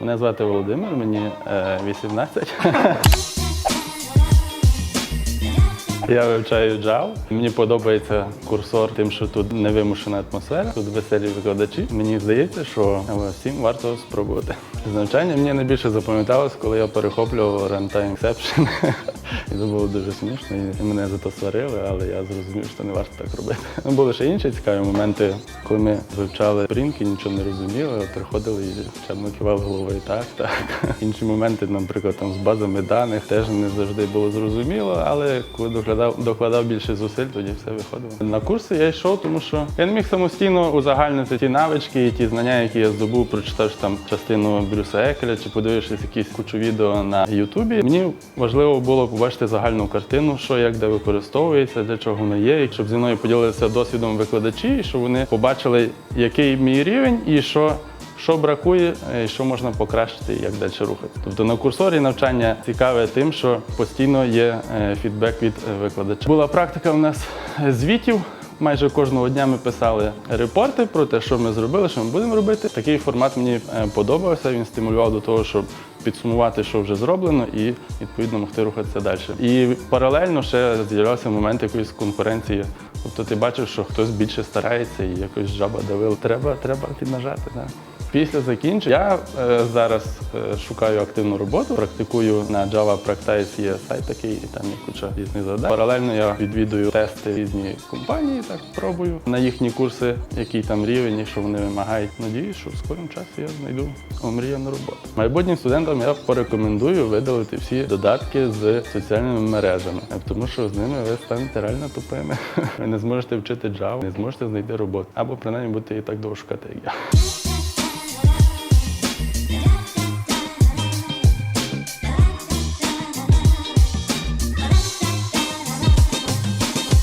Мене звати Володимир, мені е, 18. Я вивчаю Java. Мені подобається курсор тим, що тут невимушена атмосфера, тут веселі викладачі. Мені здається, що всім варто спробувати. З навчання мені найбільше запам'яталось, коли я перехоплював Runtime Exception. І це було дуже смішно, і мене за то сварили, але я зрозумів, що не варто так робити. Ну, були ще інші цікаві моменти, коли ми вивчали прінки, нічого не розуміли, приходили і чемно кивали головою так, так. Інші моменти, наприклад, там з базами даних теж не завжди було зрозуміло, але коли докладав, докладав більше зусиль, тоді все виходило. На курси я йшов, тому що я не міг самостійно узагальнити ті навички і ті знання, які я здобув, прочитавши там частину Брюса Екеля чи подивившись якісь кучу відео на Ютубі. Мені важливо було побачити загальну картину, що як де використовується, для чого воно є, і щоб зі мною поділилися досвідом викладачі, і щоб вони побачили, який мій рівень і що. Що бракує, і що можна покращити, як далі рухати. Тобто на курсорі навчання цікаве тим, що постійно є е, фідбек від е, викладача. Була практика у нас е, звітів. Майже кожного дня ми писали репорти про те, що ми зробили, що ми будемо робити. Такий формат мені е, подобався. Він стимулював до того, щоб підсумувати, що вже зроблено, і відповідно могти рухатися далі. І паралельно ще з'являвся момент якоїсь конкуренції. Тобто ти бачив, що хтось більше старається і якось жаба давила. Треба, треба піднажати. Да. Після закінчення я е, зараз е, шукаю активну роботу, практикую на Java Practice є сайт такий, і там є куча різних завдань. Паралельно я відвідую тести різні компанії, так пробую на їхні курси, який там рівень і що вони вимагають. Надіюсь, що в скорому часі я знайду омріяну роботу. Майбутнім студентам я порекомендую видалити всі додатки з соціальними мережами, е, тому що з ними ви станете реально тупими. Ви не зможете вчити Java, не зможете знайти роботу або принаймні будете її так довго шукати, як я.